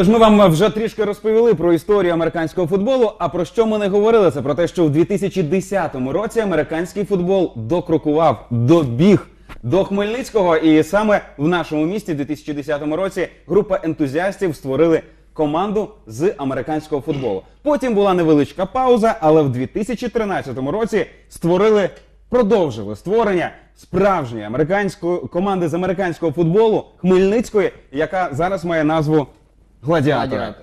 Тож ми вам вже трішки розповіли про історію американського футболу. А про що ми не говорили? Це про те, що в 2010 році американський футбол докрокував, добіг до Хмельницького. І саме в нашому місті в 2010 році група ентузіастів створили команду з американського футболу. Потім була невеличка пауза, але в 2013 році створили, продовжили створення справжньої американської команди з американського футболу Хмельницької, яка зараз має назву Гладіатори.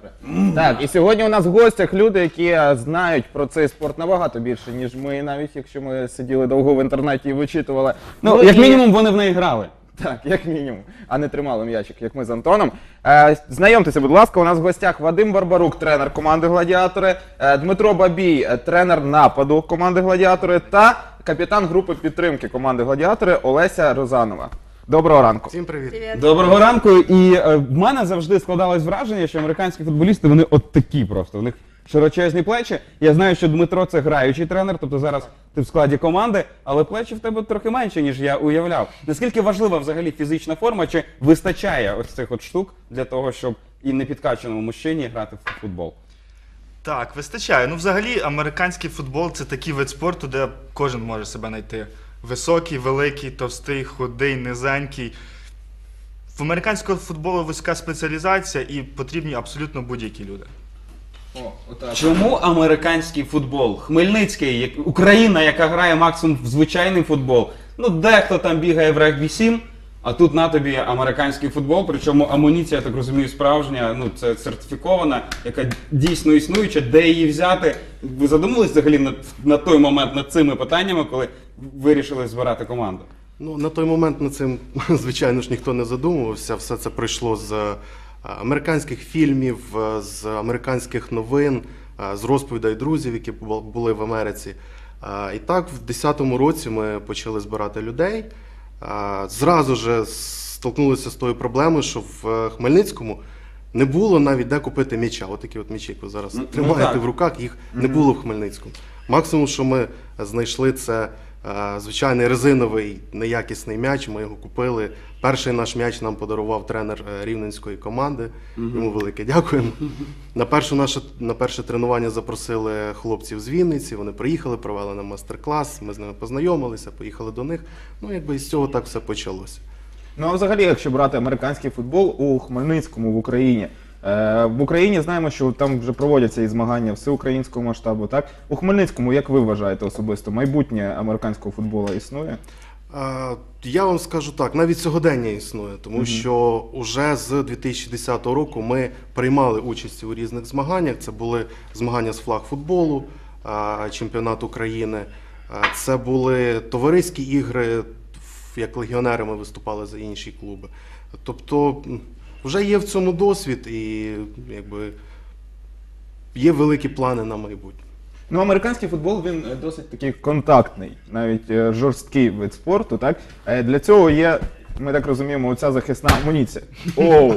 Так, і сьогодні у нас в гостях люди, які е, знають про цей спорт набагато більше, ніж ми, навіть якщо ми сиділи довго в інтернеті і вичитували. Ну, як і- мінімум, вони в неї грали. Так, як мінімум, а не тримали м'ячик, як ми з Антоном. Е, знайомтеся, будь ласка, у нас в гостях Вадим Барбарук, тренер команди Гладіатори, е, Дмитро Бабій, е, тренер нападу команди Гладіатори та капітан групи підтримки команди Гладіатори Олеся Розанова. Доброго ранку. Всім привіт. Привіт. Доброго ранку. І е, в мене завжди складалось враження, що американські футболісти вони от такі просто. У них широчезні плечі. Я знаю, що Дмитро це граючий тренер, тобто зараз ти в складі команди, але плечі в тебе трохи менше, ніж я уявляв. Наскільки важлива взагалі фізична форма, чи вистачає ось цих от штук для того, щоб і непідкаченому мужчині грати в футбол? Так, вистачає. Ну, взагалі, американський футбол це такий вид спорту, де кожен може себе знайти. Високий, великий, товстий, худий, низенький. В американського футболу вузька спеціалізація і потрібні абсолютно будь-які люди. О, отак. Чому американський футбол? Хмельницький, як- Україна, яка грає максимум в звичайний футбол. Ну, дехто там бігає в регбі 7, а тут на тобі американський футбол, причому амуніція, я так розумію, справжня, ну це сертифікована, яка дійсно існуюча, де її взяти. Ви задумались взагалі на, на той момент над цими питаннями, коли вирішили збирати команду? Ну, на той момент над цим, звичайно ж, ніхто не задумувався. Все це прийшло з е, американських фільмів, е, з американських новин, е, з розповідей друзів, які були в Америці. І так, в 2010 році ми почали збирати людей. Зразу ж столкнулися з тою проблемою, що в е, Хмельницькому не було навіть де купити м'яча. От такі от м'ячі, які ви зараз Ну, ну тримаєте так. в руках, їх не було в Хмельницькому. Максимум, що ми знайшли, це звичайний резиновий неякісний м'яч. Ми його купили. Перший наш м'яч нам подарував тренер е, рівненської команди. Йому велике дякуємо. На перше наше на перше тренування запросили хлопців з Вінниці. Вони приїхали, провели нам майстер-клас. Ми з ними познайомилися, поїхали до них. Ну, якби з цього так все почалося. Ну а взагалі, якщо брати американський футбол у Хмельницькому в Україні. Е, в Україні знаємо, що там вже проводяться і змагання всеукраїнського масштабу. Так у Хмельницькому, як ви вважаєте особисто, майбутнє американського футболу існує? Е, Я вам скажу так, навіть сьогодення існує, тому що уже з 2010 року ми приймали участь у різних змаганнях. Це були змагання з флаг футболу, е, чемпіонат України. Це були товариські ігри, як легіонери ми виступали за інші клуби. Тобто вже є в цьому досвід і якби є великі плани на майбутнє. Ну, американський футбол він е, досить такий контактний, навіть е, жорсткий вид спорту. Так Е, для цього є. Ми так розуміємо, оця захисна амуніція. Оу,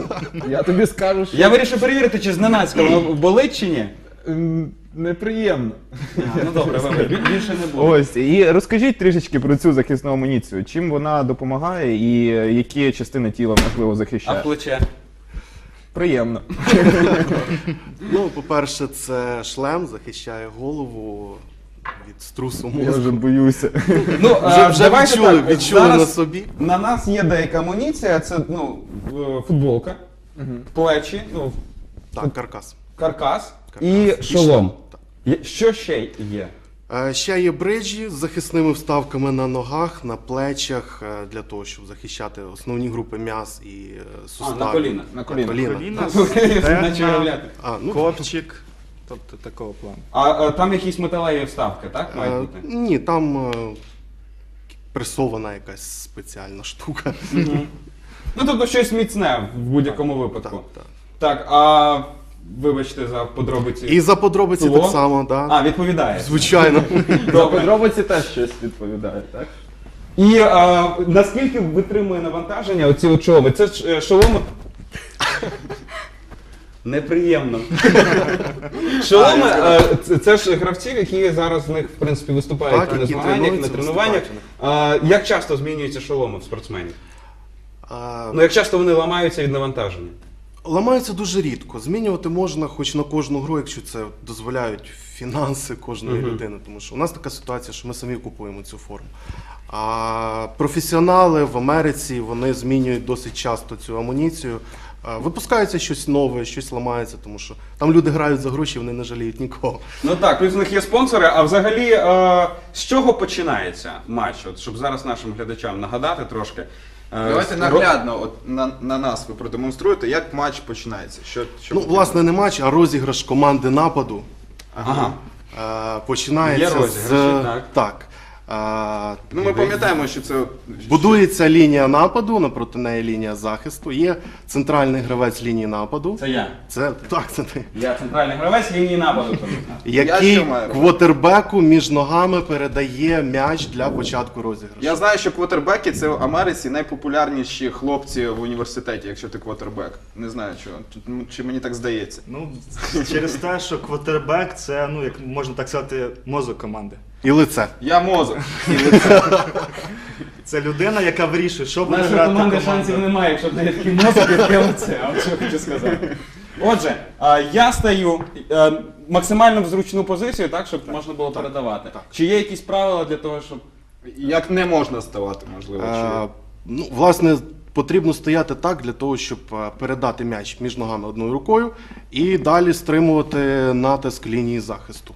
я тобі скажу, що Я вирішив перевірити, чи зненацька воно болить чи ні. м, неприємно. А, ну добре, вибач, більше не буде. Ось і розкажіть трішечки про цю захисну амуніцію. Чим вона допомагає і е, які частини тіла можливо А захищає? плече? Приємно. Ну, по-перше, це шлем захищає голову від струсу Я мозку. вже боюся. Ну, Вже, а, вже давайте відчули, так, відчули зараз на собі. На нас є деяка амуніція, це ну, е, футболка, плечі, ну, Так, каркас. каркас, Каркас. і І шолом. шлем, так. Є- Що ще є? Е, Ще є бриджі з захисними вставками на ногах, на плечах е, для того, щоб захищати основні групи м'яс і е, А, суставів. на колінах. На колінах. Коліна, Наче стегна, уявляти. Ну, копчик, тобто такого плану. А е, там якісь металеві вставки, так? Мають бути? ні, там е, пресована якась спеціальна штука. Ну, тобто щось міцне в будь-якому випадку. Так, Так, а вибачте за подробиці. І за подробиці Того? так само, да. А, відповідає. звичайно. За подробиці теж щось відповідає, так? І е, наскільки витримує навантаження оці от шоломи? Це ж е, шоломи. Неприємно. Шоломи е, це, це ж гравців, які зараз в них в принципі виступають Так, на які змаганнях, на тренуються, тренуваннях. Е, як часто змінюються шоломи в спортсменів? А, Ну як часто вони ламаються від навантаження? Ламаються дуже рідко. Змінювати можна хоч на кожну гру, якщо це дозволяють фінанси кожної людини. Тому що у нас така ситуація, що ми самі купуємо цю форму. А професіонали в Америці вони змінюють досить часто цю амуніцію. А, Випускається щось нове, щось ламається, тому що там люди грають за гроші, вони не жаліють нікого. Ну так, плюс у них є спонсори. А взагалі, е, з чого починається матч? От, щоб зараз нашим глядачам нагадати трошки. Е, Давайте наглядно от, на, на нас ви продемонструєте, як матч починається. Що, що Ну, потрібно? власне, не матч, а розіграш команди нападу. Ага. Е, Починається Є розіграші, з так. так. Е, Ну, ми пам'ятаємо, що це Будується лінія нападу, напроти неї лінія захисту. Є центральний гравець лінії нападу. Це я. Це так, це ти. Я центральний гравець лінії нападу. Який що маю квотербеку між ногами передає м'яч для початку розіграшу. Я знаю, що квотербеки це в Америці найпопулярніші хлопці в університеті, якщо ти квотербек. Не знаю чого. Чи- ну, Чи мені так здається? Ну, через те, що квотербек це, ну, як можна так сказати, мозок команди. І лице. Я мозок. Це людина, яка вирішує, що буде Нашої грати команди команда. шансів немає, якщо в неї такий мозок, як я лице. От що хочу сказати. Отже, е, я стаю е, максимально в зручну позицію, так, щоб можна було передавати. Чи є якісь правила для того, щоб. Як не можна ставати, можливо. Е, Чи... ну, власне, потрібно стояти так для того, щоб е, передати м'яч між ногами одною рукою і далі стримувати натиск лінії захисту,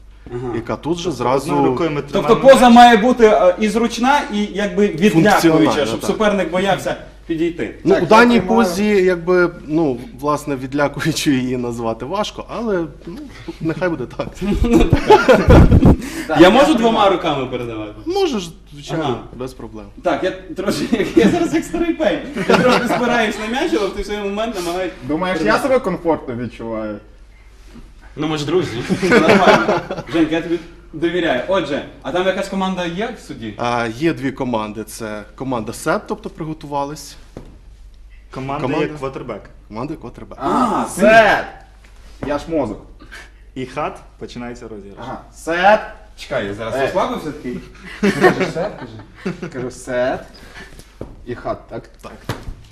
яка тут же зразу. Рукою ми Тобто тримаємо поза має бути е, і зручна, і якби відлякуюча, щоб так. суперник боявся підійти. Ну, Так, у даній я тримаю. позі, якби, ну, власне, відлякуючи її назвати важко, але ну, нехай буде так. Так, я можу двома руками передавати? Можеш, звичайно, Ага. без проблем. Так, я трошки, я зараз як старий пень. Я трошки спираюсь на м'яч, але в той самий момент намагаюсь. Думаєш, я себе комфортно відчуваю? Ну ми ж друзі. Нормально. Женька, я тобі довіряю. Отже, а там якась команда є в суді? А, є дві команди: це команда СЕТ, тобто приготувались, Команда, Команда. є квотербек. команда Котребек. А, сет! Я ж мозок. І хат починається розіграш. Ага. Сет. Чекай, я зараз Е. розслабився такий. Кажеш сет, кажи. Кажу сет. І хат, так? Так.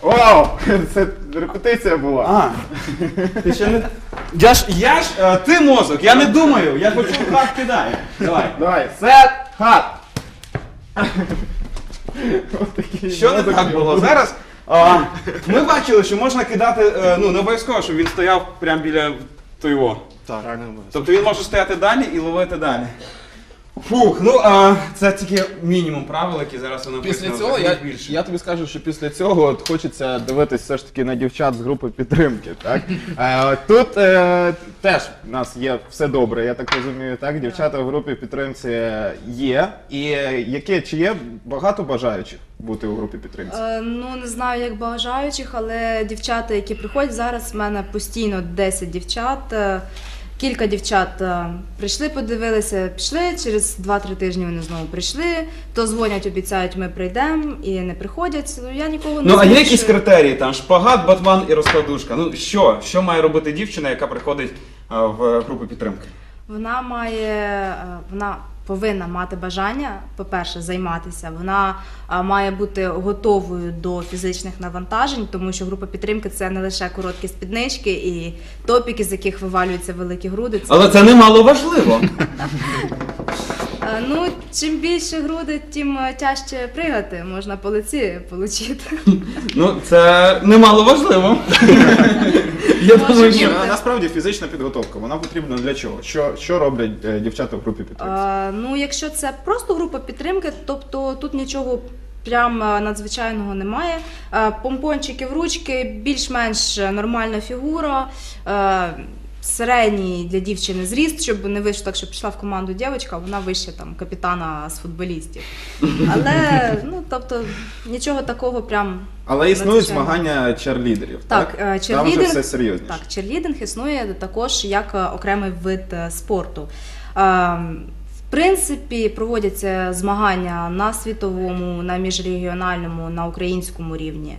Вау! Це репетиція була. А, ти ще не. Я ж, я ж, е, ти мозок, я не думаю, я хочу хат кидаю. Давай. Давай, сет, хат. Що не так було зараз? А, ми бачили, що можна кидати, е, ну не обов'язково, щоб він стояв прямо біля того. Так, не обов'язково. Тобто він може стояти далі і ловити далі. Фух, ну а це тільки мінімум правил, які зараз воно Після цього я, я тобі скажу, що після цього от хочеться дивитись все ж таки на дівчат з групи підтримки. Так? Е, тут е, теж в нас є все добре, я так розумію. Так? Дівчата в групі підтримці є. І е, яке, чи є багато бажаючих бути у групі підтримці? Е, Ну не знаю, як бажаючих, але дівчата, які приходять зараз, в мене постійно 10 дівчат. Кілька дівчат е, прийшли, подивилися, пішли. Через 2-3 тижні вони знову прийшли. То дзвонять, обіцяють, ми прийдемо і не приходять. Ну я нікого не Ну а є якісь критерії, там шпагат, батман і розкладушка. Ну що? Що має робити дівчина, яка приходить е, в групу підтримки? Вона має, е, вона повинна мати бажання, по-перше, займатися. Вона має бути готовою до фізичних навантажень, тому що група підтримки це не лише короткі спіднички і топіки, з яких вивалюються великі груди. Це, Але це немало важливо. Ну, чим більше груди, тим е, тяжче пригати, можна по лиці отримати. Ну це немало важливо. Я думаю, що насправді фізична підготовка, вона потрібна для чого? Що, що роблять е, дівчата в групі підтримки? Е, Ну, якщо це просто група підтримки, тобто тут нічого прям е, надзвичайного немає. Е, Помпончики в ручки, більш-менш нормальна фігура. е, Середній для дівчини зріст, щоб не вийшло так, що пішла в команду дівчинка, вона вище там капітана з футболістів. Але ну тобто нічого такого прям Але існують змагання черлідерів. Так, Так, е, Там вже черлідинг- все серйозніше. Так, черлідинг існує також як е, окремий вид е, спорту. Е, В принципі, проводяться змагання на світовому, на міжрегіональному, на українському рівні.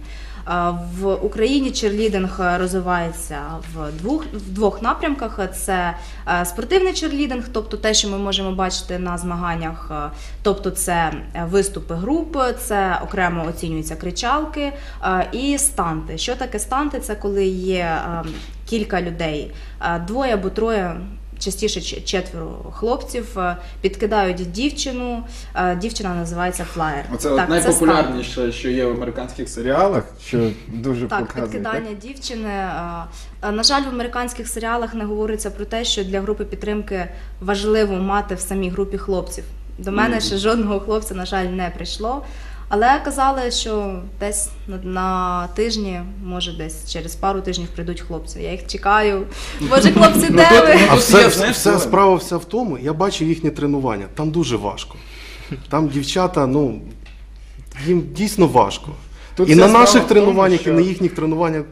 В Україні черлідинг розвивається в двох, в двох напрямках: це спортивний черлідинг, тобто те, що ми можемо бачити на змаганнях, тобто це е, виступи груп, це окремо оцінюються кричалки і станти. Що таке станти? Це коли є е, кілька людей, двоє або троє. Частіше четверо хлопців е, підкидають дівчину. е, Дівчина називається флаєр. Оце Так, от це найпопулярніше, що є в американських серіалах, що дуже Так, показує. підкидання дівчини. е, На жаль, в американських серіалах не говориться про те, що для групи підтримки важливо мати в самій групі хлопців. До мене ще жодного хлопця, на жаль, не прийшло. Але казали, що десь на, на тижні, може, десь через пару тижнів прийдуть хлопці. Я їх чекаю. Боже, хлопці, де ви? А все, все, все справа вся в тому, я бачив їхні тренування. Там дуже важко. Там дівчата, ну їм дійсно важко. Тут і на наших в тому, тренуваннях, що- і на їхніх тренуваннях,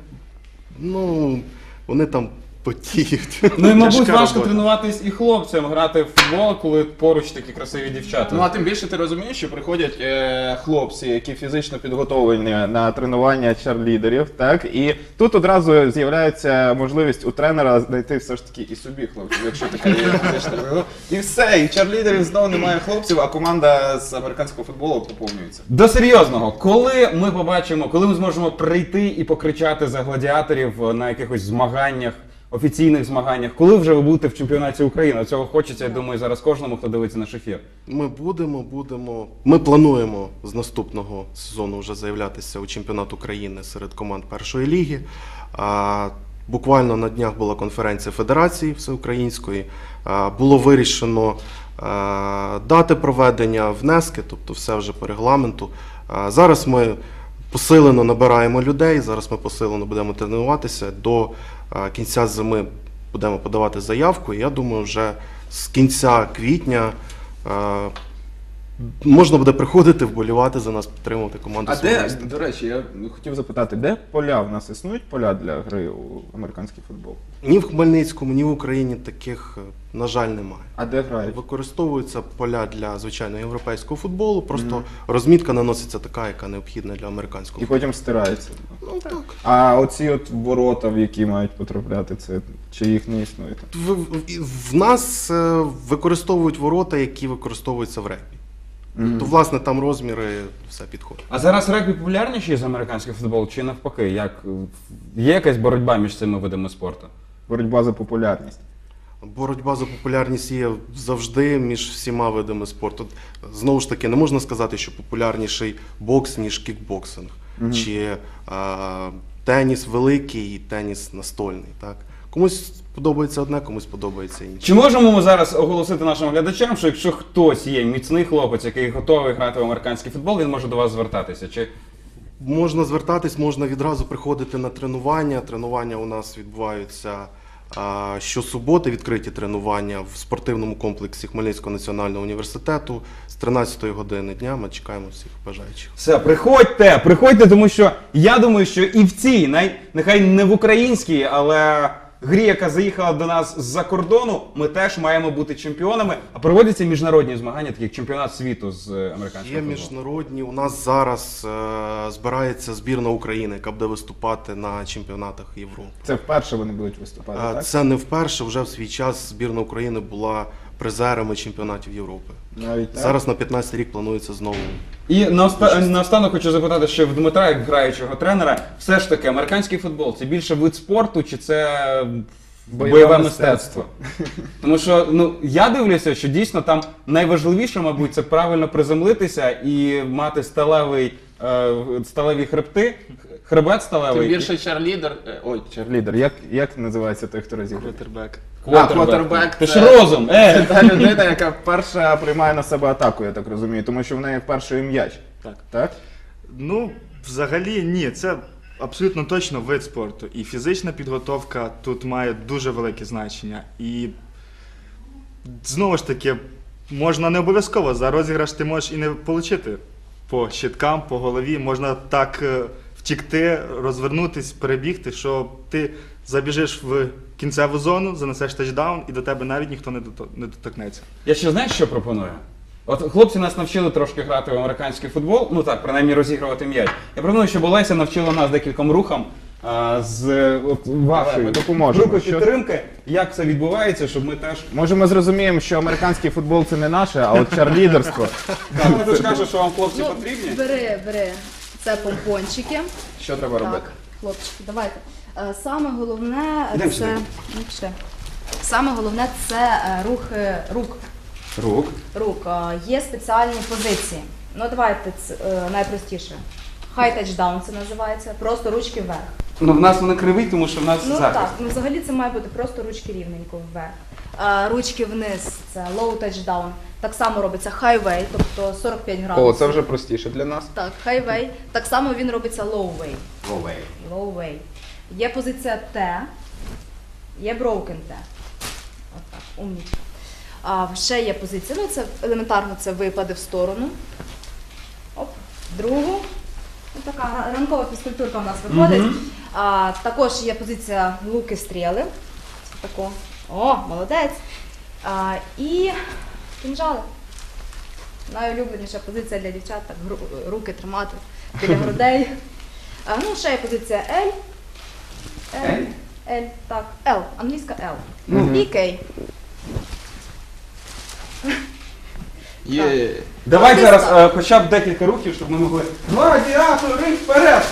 ну, вони там потіють. Ну і мабуть Тяжка важко робота. тренуватись і хлопцям грати в футбол, коли поруч такі красиві дівчата. Ну а тим більше ти розумієш, що приходять е, хлопці, які фізично підготовлені на тренування чарлідерів, так і тут одразу з'являється можливість у тренера знайти все ж таки і собі хлопців, якщо така є фізична підготовка. І все, і чарлідерів знову немає хлопців, а команда з американського футболу поповнюється. До серйозного, коли ми побачимо, коли ми зможемо прийти і покричати за гладіаторів на якихось змаганнях, офіційних змаганнях, коли вже ви будете в чемпіонаті України? Цього хочеться, я думаю, зараз кожному, хто дивиться наш ефір. Ми будемо, будемо. Ми плануємо з наступного сезону вже заявлятися у чемпіонат України серед команд першої ліги. А, буквально на днях була конференція Федерації Всеукраїнської. А, було вирішено а, дати проведення внески, тобто все вже по регламенту. А, зараз ми посилено набираємо людей. Зараз ми посилено будемо тренуватися. До кінця зими будемо подавати заявку. І я думаю, вже з кінця квітня можна буде приходити, вболівати за нас, підтримувати команду. А де, міста. до речі, я хотів запитати, де поля в нас існують поля для гри у американський футбол? Ні в Хмельницькому, ні в Україні таких, е, на жаль, немає. А де грають? Використовуються поля для звичайного європейського футболу, просто розмітка наноситься така, яка необхідна для американського І потім стирається. Ну, так. А оці от ворота, в які мають потрапляти, це чи їх не існує? В, в, в нас е, використовують ворота, які використовуються в регбі. То, власне, там розміри все підходить. А зараз регбі популярніший за американський футбол чи навпаки? Як е, є якась боротьба між цими видами спорту? Боротьба за популярність. Боротьба за популярність є завжди між всіма видами спорту. Знову ж таки, не можна сказати, що популярніший бокс, ніж кікбоксинг, чи а, теніс великий і теніс настольний. Так? Комусь подобається одне, комусь подобається інше. Чи можемо ми зараз оголосити нашим глядачам, що якщо хтось є міцний хлопець, який готовий грати в американський футбол, він може до вас звертатися? Чи Можна звертатись, можна відразу приходити на тренування. Тренування у нас відбуваються а, щосуботи, відкриті тренування в спортивному комплексі Хмельницького національного університету з 13 години дня. Ми чекаємо всіх бажаючих. все, приходьте, приходьте, тому що я думаю, що і в цій, най, нехай не в українській, але грі, яка заїхала до нас з-за кордону, ми теж маємо бути чемпіонами. А проводяться міжнародні змагання, такі як чемпіонат світу з е, американського Є футболу. міжнародні. У нас зараз е, збирається збірна України, яка буде виступати на чемпіонатах Європи. Це вперше вони будуть виступати, Е, так? Це не вперше. Вже в свій час збірна України була призерами чемпіонатів Європи. Навіть так? Зараз на 15 рік планується знову. І наоста- наостанок хочу запитати ще в Дмитра, як граючого тренера, все ж таки, американський футбол це більше вид спорту чи це бойове, Бойове мистецтво? Тому що ну я дивлюся, що дійсно там найважливіше, мабуть, це правильно приземлитися і мати сталевий, е, сталеві хребти, хребет сталевий. Тим більше чарлідер. е, Ой, чарлідер. Як, як називається той, хто розігрує? Квотербек. А, квотербек Ти це- ж розум, Це е! та людина, яка перша приймає на себе атаку, я так розумію, тому що в неї перший м'яч. Так. Так? Ну, взагалі, ні, це абсолютно точно вид спорту. І фізична підготовка тут має дуже велике значення. І знову ж таки, можна не обов'язково за розіграш ти можеш і не отримати по щиткам, по голові. Можна так е, втікти, розвернутись, перебігти, що ти забіжиш в кінцеву зону, занесеш тачдаун, і до тебе навіть ніхто не дото- не доторкнеться. Я ще знаєш, що пропоную? От хлопці нас навчили трошки грати в американський футбол, ну так, принаймні розігрувати м'яч. Я пропоную, щоб Олеся навчила нас декільком рухам а, з е, от, вашої ми допоможемо. групи Що- підтримки, як це відбувається, щоб ми теж. Може, ми зрозуміємо, що американський футбол це не наше, а от чарлідерство. Так, ти ж кажеш, що вам хлопці Ну, потрібні. бери, бери. Це помпончики. Що треба робити? Хлопчики, давайте. Е, Саме головне Йдемо це. Ну, пішли. Саме головне це е, рухи рук. Рук. рук. Е, Є спеціальні позиції. Ну давайте е, найпростіше. Хай тачдаун це називається. Просто ручки вверх. Ну в нас вони криві, тому що в нас Ну захист. так, ну взагалі це має бути просто ручки рівненько вверх. Е, Ручки вниз це low touchdown. Так само робиться highway, тобто 45 градусів. О, це вже простіше для нас. Так, highway. Так само він робиться low way. Low. Є позиція Т, є broken Т. Отак, умнічка. А, ще є позиція, ну це елементарно це випади в сторону. Оп, другу. Ось така ранкова фізкультурка у нас виходить. А, також є позиція луки стріли. Це тако. О, молодець. А, і кінжали. Найулюбленіша позиція для дівчат, так руки тримати біля грудей. А, ну, ще є позиція L. L. L, так. L, англійська L. І K. Є. Давай Ти зараз е, хоча б декілька рухів, щоб ми могли. Гладіатори вперед!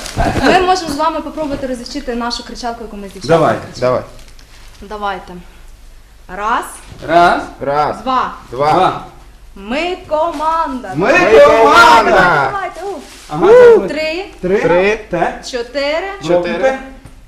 Ми можемо з вами попробувати розвчити нашу кричалку, яку ми з дівчатами Давай. Давай. Давайте. Раз, Раз, Раз, два. два. два. Ми команда. Ми Ми команда! Давайте. Ага, так, Три, три, Три. те, чотири. Чотири.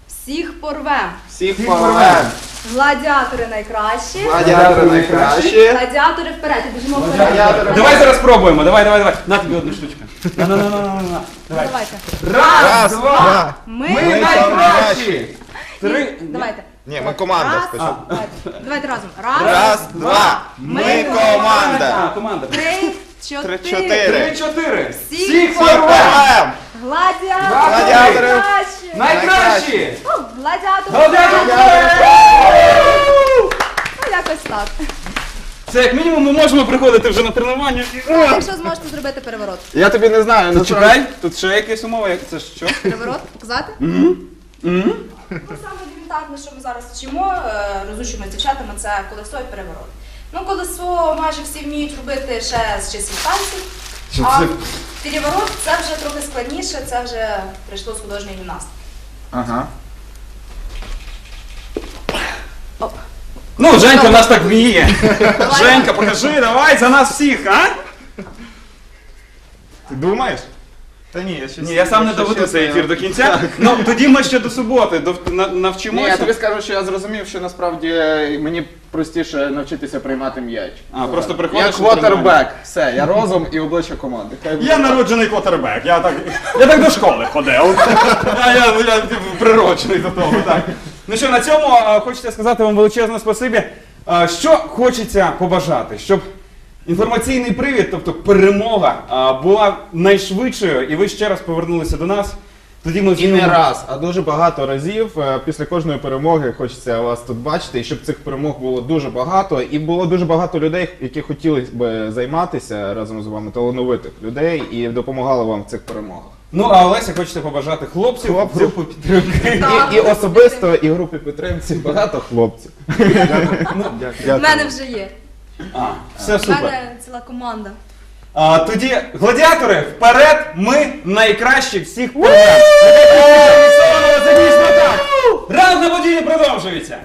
Всіх порвем. Всіх порвем. Гладіатори найкращі. Гладіатори найкращі. Гладіатори вперед. і Біжимо вперед. Гладіатори. Давай зараз спробуємо. Давай, давай, давай. На тобі одну штучку. На, на, на, на, на, на. Давай. Давайте. Раз, два. Ми найкращі. Три. Давайте. Ні, ми команда Раз, спочатку. Давайте. Давайте разом. Раз, Раз, два. Ми Ми команда. А, команда. три, чотири. чотири. Три, чотири. Всіх Всіх порвем. порвем. Гладіатори Гладіатори. найкращі. Найкращі. О, Гладіатори. Гладіатори. Ну, якось так. Це як мінімум ми можемо приходити вже на тренування. Якщо зможете зробити переворот. Я тобі не знаю, Ну, ну чекай, тут ще якась умова, як це що? Переворот показати? Мгм. Ну, саме елементарне, що ми зараз вчимо, е, розучимо з дівчатами, це колесо і переворот. Ну, колесо майже всі вміють робити ще з часів танців. А переворот це вже трохи складніше, це вже прийшло з художньої гімнастики. Ага. Оп. Ну, Женька в нас так вміє. Женька, покажи, давай за нас всіх, а? Ти думаєш? Та ні, я щось. Ні, я сам не доведу цей ефір до кінця. Ну тоді ми ще до суботи дов- на- Ні, я навчимося. тобі скажу, що я зрозумів, що насправді е, мені простіше навчитися приймати м'яч. А, просто Я приходиш на квотербек. Все, я розум і обличчя команди. Хай буде. Я народжений квотербек, я так, я так до школи ходив. Я, я, я природжений до того, так. Ну що, на цьому хочеться сказати вам величезне спасибі. Що хочеться побажати, щоб інформаційний привід, тобто перемога, а, була найшвидшою, і ви ще раз повернулися до нас. Тоді ми І не раз, а дуже багато разів е, після кожної перемоги хочеться вас тут бачити, і щоб цих перемог було дуже багато, і було дуже багато людей, які хотіли би займатися разом з вами, талановитих людей, і допомагали вам в цих перемогах. Ну, а Олеся хочете побажати хлопців, Хлопців. групу підтримки. Так. І, і особисто, і групі підтримці багато хлопців. У мене вже є. А, все У супер. мене ціла команда. А, тоді, гладіатори, вперед! Ми найкращі всіх програм. Це дійсно так. Раунд на події продовжується.